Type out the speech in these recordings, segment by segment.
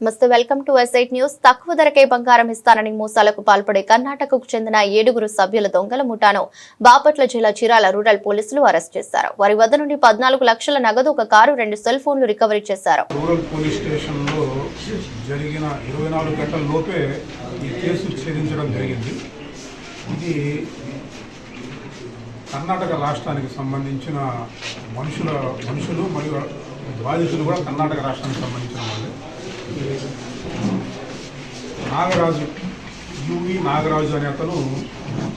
మస్తు welcome to ఎస్ఐట్ news. తక్కువ ధరకే బంగారం ఇస్తానని మోసాలకు పాల్పడే కర్ణాటకకు చెందిన ఏడుగురు సభ్యుల దొంగల ముఠాను బాపట్ల జిల్లా చిరాల రూరల్ పోలీసులు అరెస్ట్ చేశారు. వారి వద్ద నుండి పద్నాలుగు లక్షల నగదు ఒక కారు రెండు సెల్ ఫోన్లు రికవరీ చేశారు. రూరల్ పోలీస్ స్టేషన్లో జరిగిన ఇరవై నాలుగు గంటల లోపే ఈ కేసు ఛేదించడం జరిగింది. ఇది కర్ణాటక రాష్ట్రానికి సంబంధించిన మనుషుల మనుషులు మరియు బాధితులు కూడా కర్ణాటక రాష్ట్రానికి సంబంధించిన వాళ్ళు. నాగరాజు యువి నాగరాజు అనే అతను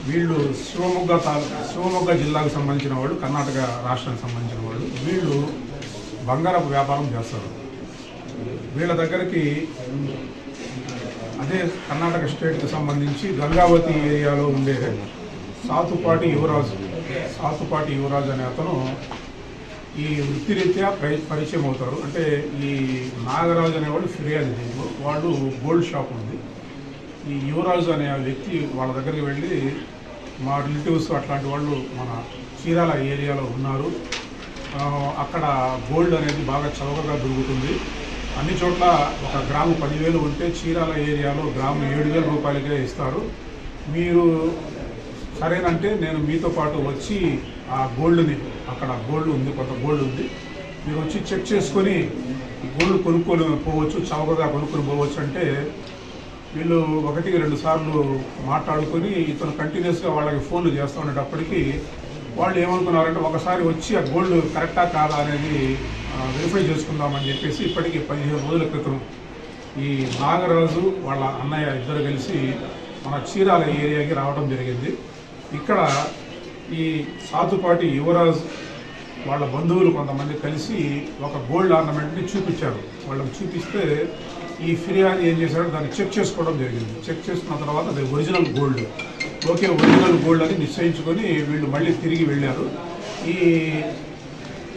వీళ్ళు శివమొగ్గ తా- శివమొగ్గ జిల్లాకు సంబంధించిన వాళ్ళు కర్ణాటక రాష్ట్రానికి సంబంధించిన వాళ్ళు వీళ్ళు బంగారపు వ్యాపారం చేస్తారు. వీళ్ళ దగ్గరికి అదే కర్ణాటక స్టేట్కి సంబంధించి గంగావతి ఏరియాలో ఉండే సాతుపాటి యువరాజు సాతుపాటి యువరాజు అనే అతను ఈ వృత్తిరీత్యా పరి పరిచయం అవుతారు అంటే ఈ నాగరాజు అనేవాడు ఫిర్యాదు దీంట్లో వాడు గోల్డ్ షాప్ ఉంది. ఈ యువరాజు అనే వ్యక్తి వాళ్ళ దగ్గరికి వెళ్ళి మా రిలేటివ్స్ అట్లాంటి వాళ్ళు మన చీరాల ఏరియాలో ఉన్నారు. అక్కడ గోల్డ్ అనేది బాగా చౌకగా దొరుకుతుంది. అన్ని చోట్ల ఒక గ్రాము పదివేలు ఉంటే చీరాల ఏరియాలో గ్రాము ఏడు వేల రూపాయలకే ఇస్తారు. మీరు సరేనంటే నేను మీతో పాటు వచ్చి ఆ గోల్డ్ని అక్కడ గోల్డ్ ఉంది కొంత గోల్డ్ ఉంది. మీరు వచ్చి చెక్ చేసుకొని ఈ గోల్డ్ కొనుక్కొని పోవచ్చు చౌకగా కొనుక్కొని పోవచ్చు అంటే వీళ్ళు ఒకటికి రెండు సార్లు మాట్లాడుకొని ఇతను కంటిన్యూస్గా వాళ్ళకి ఫోన్లు చేస్తూ ఉండేటప్పటికీ వాళ్ళు ఏమనుకున్నారంటే ఒకసారి వచ్చి ఆ గోల్డ్ కరెక్టా కాదా అనేది వెరిఫై చేసుకుందామని చెప్పేసి ఇప్పటికి పదిహేను రోజుల క్రితం ఈ నాగరాజు వాళ్ళ అన్నయ్య ఇద్దరు కలిసి మన చీరాల ఏరియాకి రావడం జరిగింది. ఇక్కడ ఈ సాతుపాటి యువరాజ్ వాళ్ళ బంధువులు కొంతమంది కలిసి ఒక గోల్డ్ ఆర్నమెంట్ని చూపించారు. వాళ్ళకి చూపిస్తే ఈ ఫిర్యాదు ఏం చేశాడో దాన్ని చెక్ చేసుకోవడం జరిగింది. చెక్ చేసుకున్న తర్వాత అది original gold. Okay original gold అని నిశ్చయించుకొని వీళ్ళు మళ్ళీ తిరిగి వెళ్ళారు. ఈ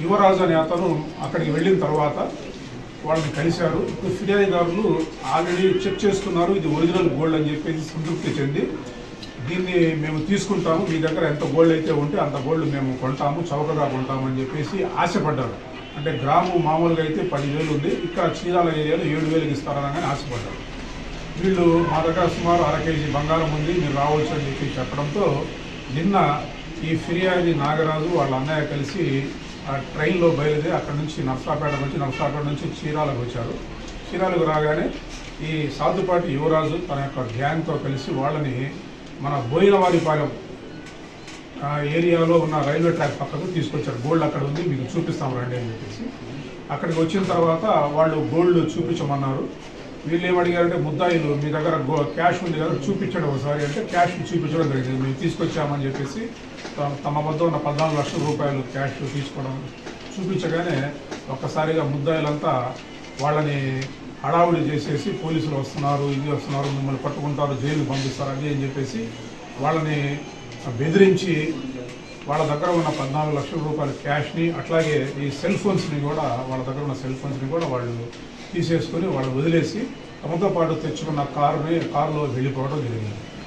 యువరాజు అనే అతను అక్కడికి వెళ్ళిన తర్వాత వాళ్ళని కలిశారు. ఇప్పుడు ఫిర్యాదుదారులు ఆల్రెడీ చెక్ చేసుకున్నారు ఇది ఒరిజినల్ గోల్డ్ అని చెప్పేసి సంతృప్తి చెంది దీన్ని మేము తీసుకుంటాము. మీ దగ్గర ఎంత గోల్డ్ అయితే ఉంటే అంత గోల్డ్ మేము కొంటాము చౌకగా కొంటాము అని చెప్పేసి ఆశపడ్డారు. అంటే గ్రాము మామూలుగా అయితే పదివేలు ఉంది. ఇక్కడ చీరాల ఏరియాలో ఏడు వేలకు ఇస్తారని ఆశపడ్డారు. వీళ్ళు మా దగ్గర సుమారు అర కేజీ బంగారం ఉంది. మీరు రావచ్చు అని చెప్పి చెప్పడంతో నిన్న ఈ ఫిర్యాది నాగరాజు వాళ్ళ అన్నయ్య కలిసి ఆ ట్రైన్లో బయలుదేరి అక్కడ నుంచి నర్సాపేట నుంచి నర్సాపేట నుంచి చీరాలకు వచ్చారు. చీరాలకు రాగానే ఈ సాధుపాటి యువరాజు తన యొక్క గ్యాంగ్తో కలిసి వాళ్ళని మన బోయినవారిపాలెం ఏరియాలో ఉన్న రైల్వే ట్రాక్ పక్కకు తీసుకొచ్చారు. గోల్డ్ అక్కడ ఉంది మీకు చూపిస్తాం రండి అని చెప్పేసి. అక్కడికి వచ్చిన తర్వాత వాళ్ళు గోల్డ్ చూపించమన్నారు. వీళ్ళు ఏమడిగారంటే ముద్దాయిలు మీ దగ్గర గో క్యాష్ ఉంది కదా చూపించండి ఒకసారి అంటే క్యాష్ చూపించడం జరిగింది. మేము తీసుకొచ్చామని చెప్పేసి త- తమ వద్ద ఉన్న పద్నాలుగు లక్షల రూపాయలు క్యాష్ తీసుకోవడం చూపించగానే ఒక్కసారిగా ముద్దాయిలంతా వాళ్ళని హడావుడి చేసేసి పోలీసులు వస్తున్నారు ఇది వస్తున్నారు మిమ్మల్ని పట్టుకుంటారు జైలు పంపిస్తారు అది అని చెప్పేసి వాళ్ళని బెదిరించి వాళ్ళ దగ్గర ఉన్న పద్నాలుగు లక్షల రూపాయల క్యాష్ని అట్లాగే ఈ సెల్ ఫోన్స్ని కూడా వాళ్ళ దగ్గర ఉన్న సెల్ ఫోన్స్ని కూడా వాళ్ళు తీసేసుకొని వాళ్ళు వదిలేసి తమతో పాటు తెచ్చుకున్న కారుని కారులో వెళ్ళిపోవడం జరిగింది.